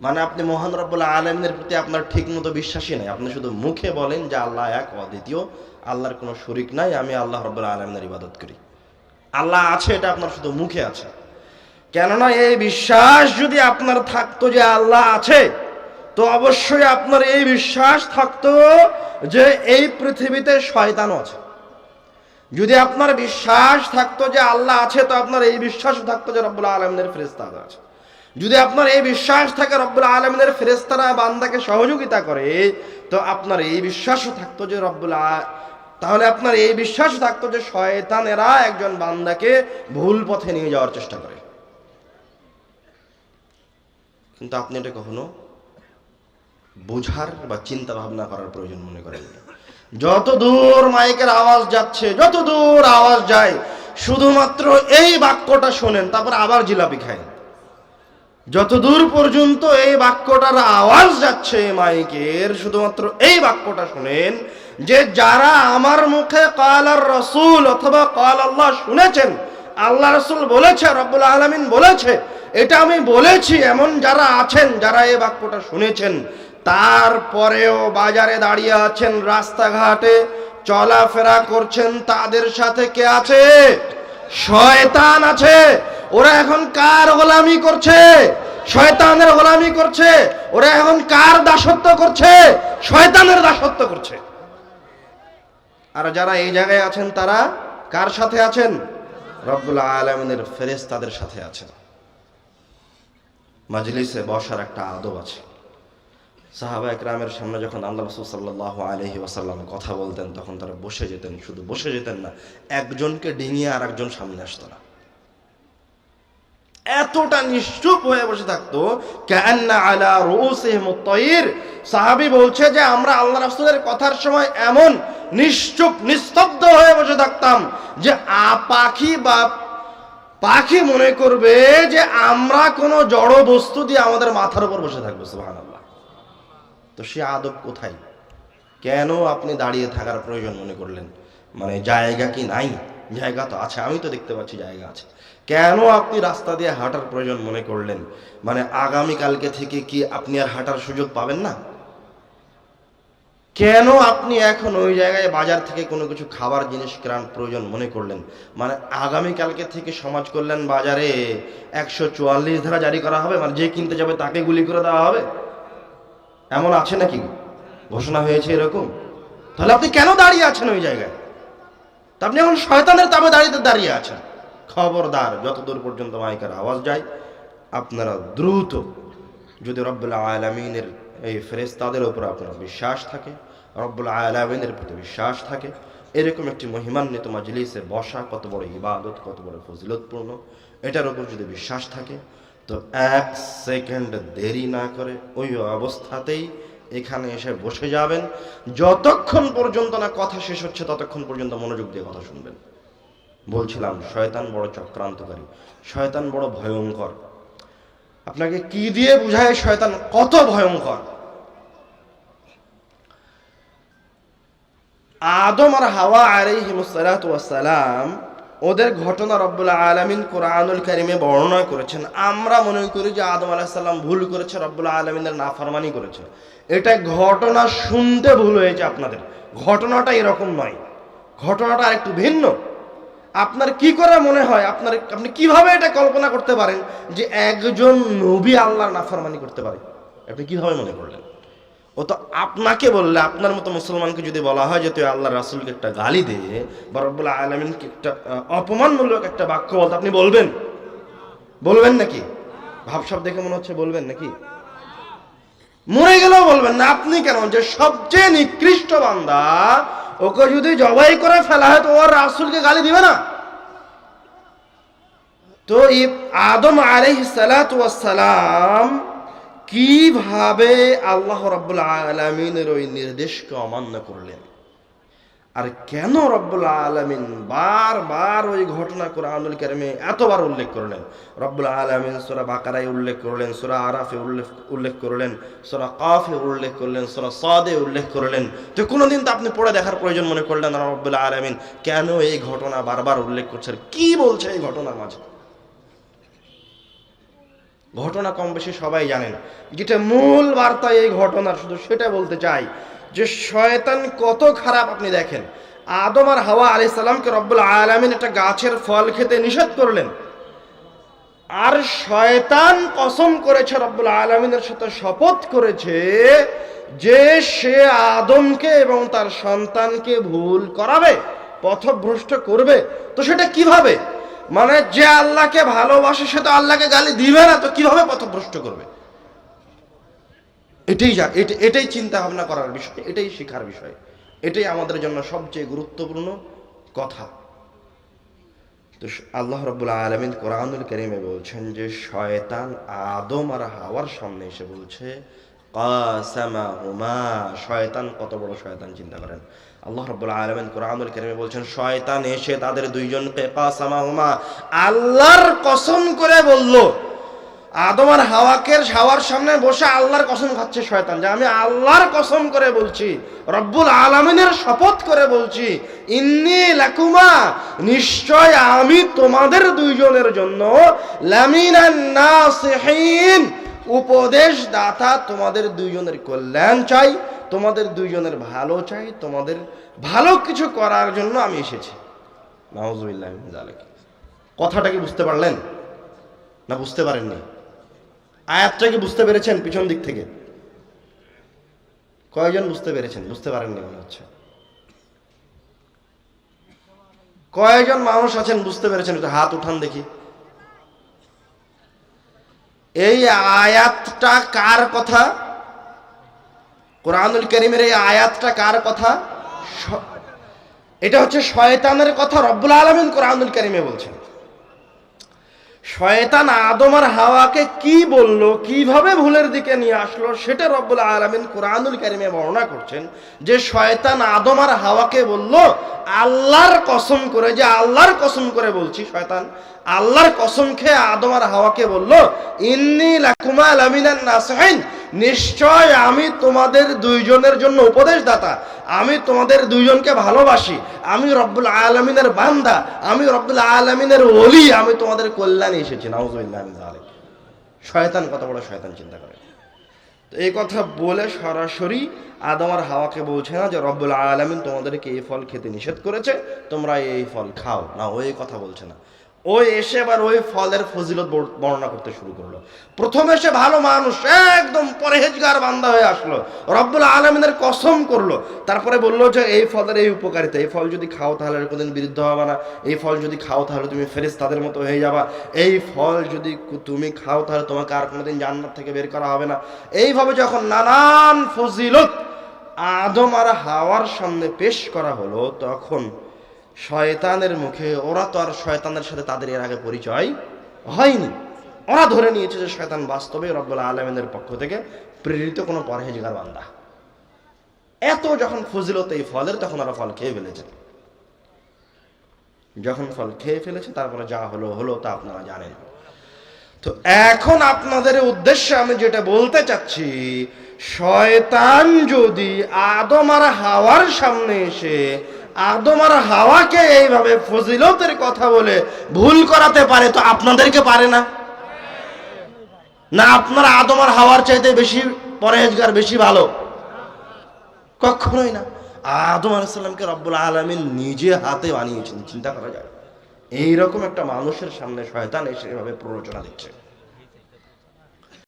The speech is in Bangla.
মানে আপনি মহান রব্বুল আলমের প্রতি আপনার ঠিক মতো বিশ্বাসী নাই। আপনি শুধু মুখে বলেন যে আল্লাহ এক অদ্বিতীয়। আল্লাহর কোনো শরিক নাই, আমি আল্লাহ রব্বুল আলমের ইবাদত করি। আল্লাহ আছে, এটা আপনার শুধু মুখে আছে। কেননা এই বিশ্বাস যদি আপনার থাকতো যে আল্লাহ আছে, তো অবশ্যই আপনার এই বিশ্বাস থাকতো যে এই পৃথিবীতে শয়তানও আছে। যদি আপনার বিশ্বাস থাকতো যে আল্লাহ আছে, তো আপনার এই বিশ্বাসও থাকতো যে রব্বুল আলমদের ফেরেস্তারা আছে। যদি আপনার এই বিশ্বাস থাকে রব্বুল আলমদের ফেরেস্তারা বান্দাকে সহযোগিতা করে, তো আপনার এই বিশ্বাসও থাকতো যে রব্বুল তাহলে আপনার এই বিশ্বাস থাকতো যে শয়তানেরা একজন বান্দাকে ভুল পথে নিয়ে যাওয়ার চেষ্টা করে কিন্তু আপনি এটা কখনো বোঝার বা চিন্তা ভাবনা করার প্রয়োজন মনে করেন। যত দূর মাইকের আওয়াজ যাচ্ছে, যত দূর আওয়াজ যায়, শুধুমাত্র এই বাক্যটা শোনেন, তারপর আবার জিলাপি খায় যত দূর পর্যন্ত এই বাক্যটার আওয়াজ যাচ্ছে মাইকের, শুধুমাত্র এই বাক্যটা শুনেন, যে যারা আমার মুখে কাল আর রসুল অথবা কাল আল্লাহ শুনেছেন, আল্লাহ রসুল বলেছে, রব্বুল আলমিন বলেছে, এটা আমি বলেছি, এমন যারা আছেন, যারা এই বাক্যটা শুনেছেন, তারপরেও বাজারে দাঁড়িয়ে আছেন, রাস্তাঘাটে চলাফেরা করছেন, তাদের সাথে কে আছে? শয়তান আছে। ওরা এখন কার গোলামি করছে? শয়তানের গোলামি করছে, ওরা এখন কার দাসত্ব করছে? শয়তানের দাসত্ব করছে। আর যারা এই জায়গায় আছেন, তারা কার সাথে আছেন? আলমিনের ফেরেস তাদের সাথে আছেন। মাজলিসে বসার একটা আদব আছে। সাহাবা একরামের সামনে যখন আল্লাহ রসুল সাল্লাহ আলহি কথা বলতেন, তখন তারা বসে যেতেন, শুধু বসে যেতেন না, একজনকে ডিঙিয়ে আর একজন সামনে আসতো না। এতটা নিশ্চুপ হয়ে বসে থাকতো, কান্না আলা রুসিহিম তৈর সাহাবী বলছে যে, আমরা আল্লাহ রাসূলের কথার সময় এমন নিশ্চুপ, নিস্তব্ধ হয়ে বসে থাকতাম যে, আ, পাখি বা পাখি মনে করবে যে, আমরা কোনো জড় বস্তু দিয়ে আমাদের মাথার উপর বসে থাকব, সুবহানাল্লাহ। তো সে আদব কোথায়? কেন আপনি দাঁড়িয়ে থাকার প্রয়োজন মনে করলেন? মানে জায়গা কি নাই? জায়গা তো আছে, আমি তো দেখতে পাচ্ছি জায়গা আছে। কেন আপনি রাস্তা দিয়ে হাঁটার প্রয়োজন মনে করলেন? মানে আগামীকালকে থেকে কি আপনি আর হাঁটার সুযোগ পাবেন না? কেন আপনি এখন ওই জায়গায় বাজার থেকে কোনো কিছু খাবার, জিনিস কেনার প্রয়োজন মনে করলেন? মানে আগামীকালকে থেকে সমাজ কল্যাণ বাজারে একশো চুয়াল্লিশ ধারা জারি করা হবে? মানে যে কিনতে যাবে তাকে গুলি করে দেওয়া হবে? এমন আছে নাকি? ঘোষণা হয়েছে এরকম? তাহলে আপনি কেন দাঁড়িয়ে আছেন ওই জায়গায়? আপনি এখন শয়তানের তাবে দাঁড়িয়ে দাঁড়িয়ে আছেন। খবরদার যতদূর পর্যন্ত মাইকের আওয়াজ যায়, আপনারা দ্রুত যদি রব্বুল আলমিনের এই ফেরেস্তাদের উপর আপনার বিশ্বাস থাকে, রব্বুল আলমিনের প্রতি বিশ্বাস থাকে, এরকম একটি মহিমান্বিত মাজলিসে বসা কত বড় ইবাদত, কত বড় ফজিলতপূর্ণ, এটার উপর যদি বিশ্বাস থাকে, তো এক সেকেন্ড দেরি না করে ওই অবস্থাতেই এখানে এসে বসে যাবেন। যতক্ষণ পর্যন্ত না কথা শেষ হচ্ছে, ততক্ষণ পর্যন্ত মনোযোগ দিয়ে কথা শুনবেন। বলছিলাম, শয়তান বড় চক্রান্তকারী, শয়তান বড় ভয়ঙ্কর। আপনাকে কি দিয়ে বুঝায় শয়তান কত ভয়ঙ্কর? আদম আর হাওয়া আলাইহিমুসালাম ওদের ঘটনা রব্বুল আলমিন কোরআনুল কারিমে বর্ণনা করেছেন। আমরা মনে করি যে আদম আলাহিসাল্লাম ভুল করেছে, রব্বুল আলমিনের নাফরমানি করেছে। এটা ঘটনা শুনতে ভুল হয়েছে আপনাদের। ঘটনাটা এরকম নয়। ঘটনাটা আরেকটু ভিন্ন। আপনার কি করে মনে হয় আপনার, আপনি কীভাবে এটা কল্পনা করতে পারেন যে একজন নবী আল্লাহর নাফরমানি করতে পারে? আপনি কীভাবে মনে করলেন? ও তো আপনাকে বললে, আপনার মতো মুসলমানকে যদি বলা হয় যে তুই আল্লাহ রাসুলকে একটা গালি দে, বা রব্বুল আলমিনকে একটা অপমানমূলক একটা বাক্য বলতে, আপনি বলবেন? বলবেন নাকি? ভাবসাব দেখে মনে হচ্ছে বলবেন নাকি? মরে গেলেও বলবেন না। আপনি কেন? যে সবচেয়ে নিকৃষ্ট বান্দা, ওকে যদি জবাই করে ফেলা হয়, তো ওর রাসুলকে গালি দিবে না? তো আদম সালাম কীভাবে আল্লাহ রাব্বুল আলামিনের ওই নির্দেশকে অমান্য করলেন? আর কেন রব্বুল আলমিন বারবার ওই ঘটনা কোরআনুল কারিমে এতবার উল্লেখ করলেন? রব্বুল আলমিন সোরা বাকারায় উল্লেখ করলেন, সোরা আরাফে উল্লেখ উল্লেখ করলেন, সোরা কাফে উল্লেখ করলেন, সোরা সাদে উল্লেখ করলেন। তো কোনোদিন তো আপনি পড়ে দেখার প্রয়োজন মনে করলেন রব্বুল আলমিন। কেন এই ঘটনা বারবার উল্লেখ করছেন? কি বলছে এই ঘটনার মাঝে? ঘটনা কম বেশি সবাই জানেন যেটা মূল বার্তা এই ঘটনার, শুধু সেটা বলতে চাই যে শয়তান কত খারাপ আপনি দেখেন। আদম আর হাওয়া আলি সাল্লামকে রব্বুল আলমিন একটা গাছের ফল খেতে নিষেধ করলেন। আর শয়তান কসম করেছে রব্বুল আলমিনের সাথে শপথ করেছে যে সে আদমকে এবং তার সন্তানকে ভুল করাবে, পথভ্রষ্ট করবে। তো সেটা কীভাবে? মানে যে আল্লাহকে ভালোবাসে সে তো আল্লাহকে গালি দিবে না, তো কীভাবে পথভ্রষ্ট করবে? এটাই যা এটা- এটাই চিন্তা ভাবনা করার বিষয়, এটাই শেখার বিষয়। এটাই আমাদের জন্য সবচেয়ে গুরুত্বপূর্ণ কথা। তো আল্লাহ রব্বুল আলমিন কোরআনুল করিমে বলছেন যে, শয়তান আদম আর হাওয়ার সামনে এসে বলছে শয়তান কত বড় শয়তান, চিন্তা করেন। আল্লাহ রব্বুল আলমিন কোরআনুল করিমে বলছেন, শয়তান এসে তাদের দুইজনকে কাসামা হুমা, আল্লাহর কসম করে বলল, আদম আর হাওয়াকে হাওয়ার সামনে বসে আল্লাহর কসম খাচ্ছে শয়তান। যে আমি আল্লাহর কসম করে বলছি, রব্বুল আলমিনের শপথ করে বলছি, ইন্নি লাকুমা, নিশ্চয় আমি তোমাদের দুইজনের জন্য লামিনান নাসিহিন উপদেশ দাতা তোমাদের দুইজনের কল্যাণ চাই, তোমাদের দুইজনের ভালো চাই, তোমাদের ভালো কিছু করার জন্য আমি এসেছি। কথাটা কি বুঝতে পারলেন? না বুঝতে পারেননি? আয়াতটা কি বুঝতে পেরেছেন পিছন দিক থেকে? কয়জন বুঝতে পেরেছেন? বুঝতে পারেননি মনে হচ্ছে। কয়জন মানুষ আছেন বুঝতে পেরেছেন? হাত উঠান দেখি। এই আয়াতটা কার কথা? কোরআনুল করিমের এই আয়াতটা কার কথা? এটা হচ্ছে শয়তানের কথা, রব্বুল আলমিন কোরআনুল করিমে বলছেন। শয়তান আদম আর হাওয়াকে কি বলল, কীভাবে ভুলের দিকে নিয়ে আসলো, সেটা রব্বুল আলমিন কোরআনুল কারিমে বর্ণনা করছেন যে শয়তান আদম আর হাওয়াকে বলল, আল্লাহর কসম করে যে আল্লাহর কসম করে বলছি শয়তান, আল্লাহর কসম খেয়ে আদম আর হাওয়াকে বলল, ইন্নি লাকুমা লামিনান নাসহিন নিশ্চয় আমি তোমাদের দুইজনের জন্য উপদেশ দাতা আমি তোমাদের দুইজনকে ভালোবাসি। আমি রব্বুল আলমিনের বান্দা। আমি রব্বুল আলমিনের ওলি। আমি তোমাদের কল্যাণে এসেছি। নাউজুবিল্লাহ যালিক। শয়তান কত বড় শয়তান, চিন্তা করে তো এই কথা বলে সরাসরি আদম আর হাওয়াকে বলছে না যে রব্বুল আলমিন তোমাদেরকে এই ফল খেতে নিষেধ করেছে, তোমরা এই ফল খাও। না, ও এই কথা বলছে না। ওই এসে এবার ওই ফলের ফজিলত বর- বর্ণনা করতে শুরু করল। প্রথমে সে ভালো মানুষ, একদম পরহেজগার বান্দা হয়ে আসলো। রব্বুল আলমিনের কসম করল। তারপরে বলল যে, এই ফলের এই উপকারিতা, এই ফল যদি খাও তাহলে কোনোদিন বিরুদ্ধ হবে না। এই ফল যদি খাও তাহলে তুমি ফেরেস তাদের মতো হয়ে যাবা। এই ফল যদি তুমি খাও তাহলে তোমাকে আর কোনোদিন জান্নাত থেকে বের করা হবে না। এইভাবে যখন নানান ফজিলত আদম আর হাওয়ার সামনে পেশ করা হলো, তখন শয়তানের মুখে, ওরা তো আর শয়তানের সাথে তাদের এর আগে পরিচয় হয়নি। ওরা ধরে নিয়েছে যে শয়তান বাস্তবে রব্বুল আলমিনের পক্ষ থেকে প্রেরিত কোনো পরহেজগার বান্দা। এত যখন ফজিলত এই ফলের, তখন ওরা ফল খেয়ে ফেলেছে। যখন ফল খেয়ে ফেলেছে, তারপরে যা হলো হলো তা আপনারা জানেন। তো এখন আপনাদের উদ্দেশ্যে আমি যেটা বলতে চাচ্ছি, শয়তান যদি আদম আর হাওয়ার সামনে এসে আদম আর হাওয়াকে এইভাবে ফজিলতের কথা বলে ভুল করাতে পারে তো আপনাদেরকে পারে না? না আপনারা আদম আর হাওয়ার চাইতে বেশি পরহেজগার, বেশি ভালো? কখনোই না। আদম আলাইসাল্লামকে রব্বুল আলমিন নিজে হাতে বানিয়েছেন, চিন্তা করা যায়। এইরকম একটা মানুষের সামনে শয়তান এসে এভাবে প্ররোচনা দিচ্ছে।